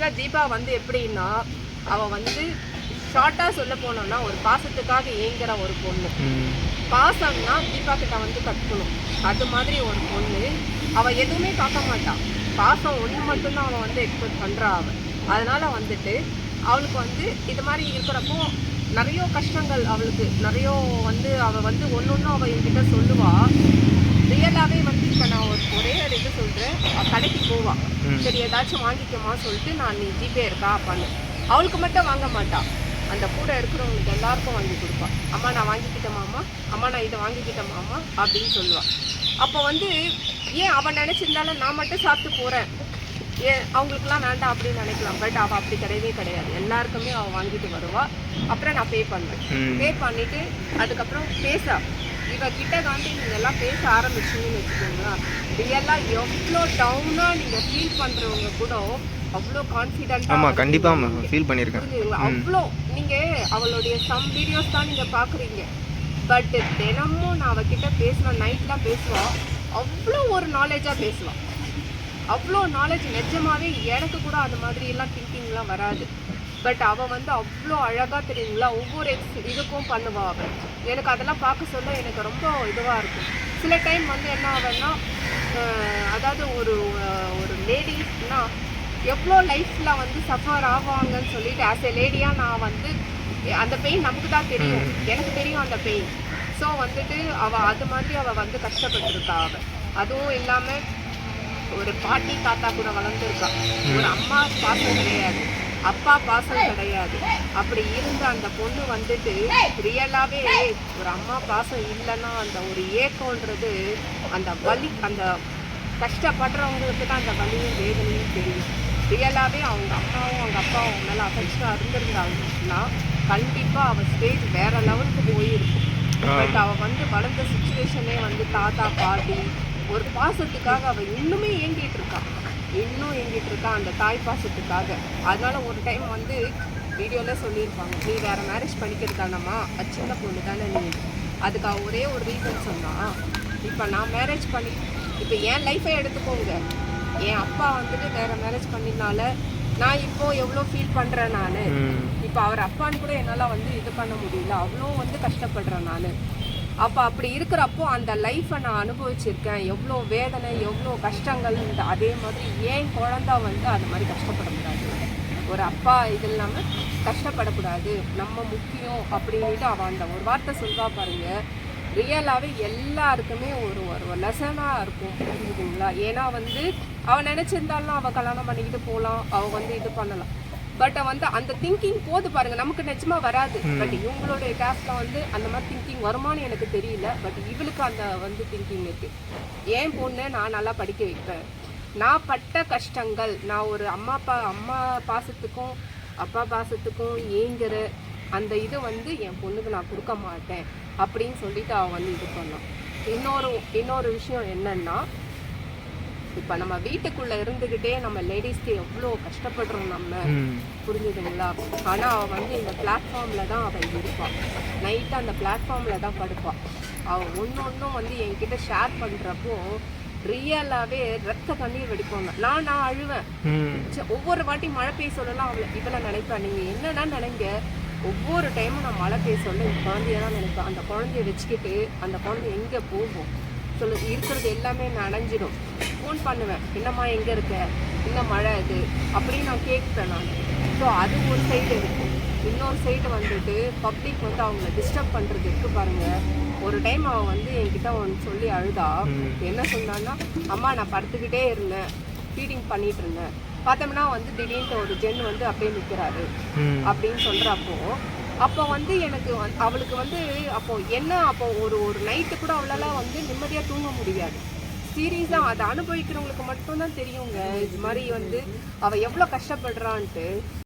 ஆக்சுவலாக தீபா வந்து எப்படின்னா அவள் வந்து ஷார்ட்டாக சொல்ல போனோம்னா ஒரு பாசத்துக்காக ஏங்குற ஒரு பொண்ணு. பாசம்னா தீபா கிட்ட வந்து கற்றுக்கணும் அது மாதிரி ஒரு பொண்ணு. அவள் எதுவுமே பார்க்க மாட்டான் பாசம் ஒன்று மட்டும்தான் அவன் வந்து எக்ஸ்பெக்ட் பண்ணுறா அவள் அதனால் வந்துட்டு அவளுக்கு வந்து இது மாதிரி இருக்கிறப்போ நிறைய கஷ்டங்கள் அவளுக்கு. நிறைய வந்து அவள் வந்து ஒன்று ஒன்றும் அவள் என்கிட்ட சொல்லுவாள் ரியலாகவே வந்து இப்போ நான் ஒரு ஒரே இது சொல்கிறேன் கடைக்கு போவா. சரி ஏதாச்சும் வாங்கிக்கமா சொல்லிட்டு நான் நீ ஜிபே இருக்கா பண்ணு அவளுக்கு மட்டும் வாங்க மாட்டா. அந்த கூட இருக்கிறவங்களுக்கு எல்லாருக்கும் வாங்கி கொடுப்பா. அம்மா நான் வாங்கிக்கிட்டேமாம்மா அம்மா நான் இதை வாங்கிக்கிட்டேமாம்மா அப்படின்னு சொல்லுவா. அப்போ வந்து ஏன் அவன் நினச்சிருந்தாலும் நான் மட்டும் சாப்பிட்டு போகிறேன் ஏன் அவங்களுக்குலாம் வேண்டாம் அப்படின்னு நினைக்கலாம். பட் அவள் அப்படி கிடையவே கிடையாது. எல்லாருக்குமே அவள் வாங்கிட்டு வருவா. அப்புறம் நான் பே பண்ணுவேன். பே பண்ணிட்டு அதுக்கப்புறம் பேச. இவ கிட்ட காண்டி நீங்க எல்லாம் பேச ஆரம்பிச்சீங்கன்னு வச்சுக்கோங்களேன். ரியலாக எவ்வளோ டவுனாக நீங்கள் ஃபீல் பண்ணுறவங்க கூட அவ்வளோ கான்ஃபிடென்ட்டாக ஆமாம் கண்டிப்பாக ஃபீல் பண்ணியிருக்கேன். அவ்வளோ நீங்க அவளுடைய சம் வீடியோஸ் தான் நீங்க பாக்குறீங்க பட் தினமும் நான் அவகிட்ட பேசுவேன் நைட்லாம் பேசுவா. அவ்வளோ ஒரு நாலேஜா பேசுவா. அவ்வளோ நாலேஜ் நிஜமாவே எனக்கு கூட அந்த மாதிரி எல்லாம் திங்கிங்லாம் வராது. பட் அவ வந்து அவ்வளோ அழகா தெரியுங்களா ஒவ்வொரு எக்ஸ் இதுக்கும் பண்ணுவா அவ. எனக்கு அதெல்லாம் பார்க்க சொல்ல எனக்கு ரொம்ப இதுவா இருக்கும் சில டைம் வந்து என்ன ஆகும்னா அதாவது ஒரு ஒரு லேடிஸ்னா எவ்வளோ லைஃப்பில் வந்து சஃபர் ஆவாங்கன்னு சொல்லிட்டு ஆஸ் எ லேடியாக நான் வந்து அந்த பெயின் நமக்கு தான் தெரியும். எனக்கு தெரியும் அந்த பெயின் ஸோ வந்துட்டு அவள் அது மாதிரி அவள் வந்து கஷ்டப்பட்டிருக்கா அவள் அதுவும் இல்லாமல் ஒரு பாட்டி தாத்தா கூட வளர்ந்துருக்கா. ஒரு அம்மா பாசம் கிடையாது. அப்பா பாசம் கிடையாது. அப்படி இருந்த அந்த பொண்ணு வந்துட்டு ரியலாகவே ஒரு அம்மா பாசம் இல்லைன்னா அந்த ஒரு ஏக்கம்ன்றது அந்த வலி அந்த கஷ்டப்படுறவங்களுக்கு தான் அந்த வலியும் வேதனையும் தெரியும். ரியலாகவே அவங்க அம்மாவும் அவங்க அப்பாவும் அவங்க மேலே அஃபெக்ஷனாக இருந்திருந்தாங்கன்னா கண்டிப்பாக அவள் ஸ்டேஜ் வேற லெவலுக்கு போயிருக்கும். பட் அவள் வந்து வளர்ந்த சுச்சுவேஷனே வந்து தாத்தா பாட்டி ஒரு பாசத்துக்காக அவள் இன்னுமே ஏங்கிட்டு இருக்கான் இன்னும் ஏங்கிட்டு இருக்கா? அந்த தாய் பாசத்துக்காக. அதனால ஒரு டைம் வந்து வீடியோல சொல்லியிருப்பாங்க. நீ வேற மேரேஜ் பண்ணிக்கிறதானம்மா அது சின்ன பொண்ணு தானே நீ? அதுக்கு அவ ஒரே ஒரு ரீசன் சொன்னா இப்போ நான் மேரேஜ் பண்ணி இப்போ என் லைஃபை எடுத்துக்கோங்க. என் அப்பா வந்துட்டு வேற மேரேஜ் பண்ணினால நான் இப்போ எவ்வளோ ஃபீல் பண்ணுறேன் நான்? இப்போ அவர் அப்பான்னு கூட என்னால் வந்து இது பண்ண முடியல. அவ்வளோ வந்து கஷ்டப்படுறேன் நான். அப்போ அப்படி இருக்கிறப்போ அந்த லைஃப்பை நான் அனுபவிச்சிருக்கேன். எவ்வளோ வேதனை எவ்வளோ கஷ்டங்கள் அதே மாதிரி ஏன் குழந்த வந்து அது மாதிரி கஷ்டப்படக்கூடாது? ஒரு அப்பா இது இல்லாமல் கஷ்டப்படக்கூடாது. நம்ம முக்கியம் அப்படின்ட்டு அவள் அந்த ஒரு வார்த்தை சொல்வா பாருங்க. ரியலாகவே எல்லாருக்குமே ஒரு ஒரு லெசனாக இருக்கும். புரியுதுங்களா ஏன்னா வந்து அவள் நினச்சிருந்தாலும் அவள் கல்யாணம் பண்ணிக்கிட்டு போகலாம் அவள் வந்து இது பண்ணலாம். பட் வந்து அந்த திங்கிங் போது பாருங்க நமக்கு நிஜமா வராது. பட் இவங்களுடைய கேஸ்ட்ல வந்து அந்த மாதிரி திங்கிங் வருமானு எனக்கு தெரியல. பட் இவளுக்கு அந்த வந்து திங்கிங் இருக்கு. ஏன் பொண்ணு? நான் நல்லா படிக்க வைப்பேன். நான் பட்ட கஷ்டங்கள் நான் ஒரு அம்மா அப்பா அம்மா பாசத்துக்கும் அப்பா பாசத்துக்கும் ஏங்குற அந்த இது வந்து என் பொண்ணுக்கு நான் கொடுக்க மாட்டேன். அப்படின்னு சொல்லிட்டு அவன் வந்து இது பண்ணான் இன்னொரு இன்னொரு விஷயம் என்னன்னா இப்போ நம்ம வீட்டுக்குள்ள இருந்துக்கிட்டே நம்ம லேடிஸ்க்கு எவ்வளோ கஷ்டப்படுறோம் நம்ம. புரிஞ்சுதுங்களா? ஆனால் அவள் வந்து இந்த பிளாட்ஃபார்மில் தான் அவள் இருப்பாள் நைட்டு அந்த பிளாட்ஃபார்மில் தான் படுப்பாள் அவள் ஒன்று ஒன்றும் வந்து என்கிட்ட ஷேர் பண்ணுறப்போ ரியலாகவே ரத்த கண்ணீர் வெடிப்பாங்க. நான் நான் அழுவேன் ஒவ்வொரு வாட்டி மழை பெய்ய சொல்லலாம். அவளை இவளை நினைப்பேன் நீங்கள் என்னடா நினைங்க? ஒவ்வொரு டைமும் நான் மழை பெய்ய சொல்ல இந்த குழந்தைய தான் நினைப்பேன் அந்த குழந்தைய வச்சுக்கிட்டு அந்த குழந்தை எங்கே போகும்? சொல்லு இருக்கிறது எல்லாமே நனைஞ்சிடும். ஃபோன் பண்ணுவேன். என்னம்மா எங்கே இருக்க? என்ன மழை இது? அப்படின்னு நான் கேட்பேன் நான். ஸோ அது ஒரு சைடு இருக்கும் இன்னொரு சைடு வந்துட்டு பப்ளிக் வந்து அவங்கள டிஸ்டர்ப் பண்ணுறது இருக்கு பாருங்க. ஒரு டைம் அவன் வந்து என்கிட்ட ஒன்று சொல்லி அழுதா என்ன சொன்னான்னா அம்மா நான் படுத்துக்கிட்டே இருந்தேன். ஃபீடிங் பண்ணிட்டு இருந்தேன். பார்த்தோம்னா வந்து திடீர்னு ஒரு ஜென் வந்து அப்படியே நிற்கிறாரு அப்படின்னு சொல்கிறப்போ அப்போ வந்து எனக்கு அவளுக்கு வந்து அப்போ என்ன அப்போ ஒரு ஒரு நைட்டு கூட அவளால வந்து நிம்மதியாக தூங்க முடியாது. சீரியஸாக அதை அனுபவிக்கிறவங்களுக்கு மட்டும்தான் தெரியுங்க. இது மாதிரி வந்து அவள் எவ்வளோ கஷ்டப்படுறான்ட்டு.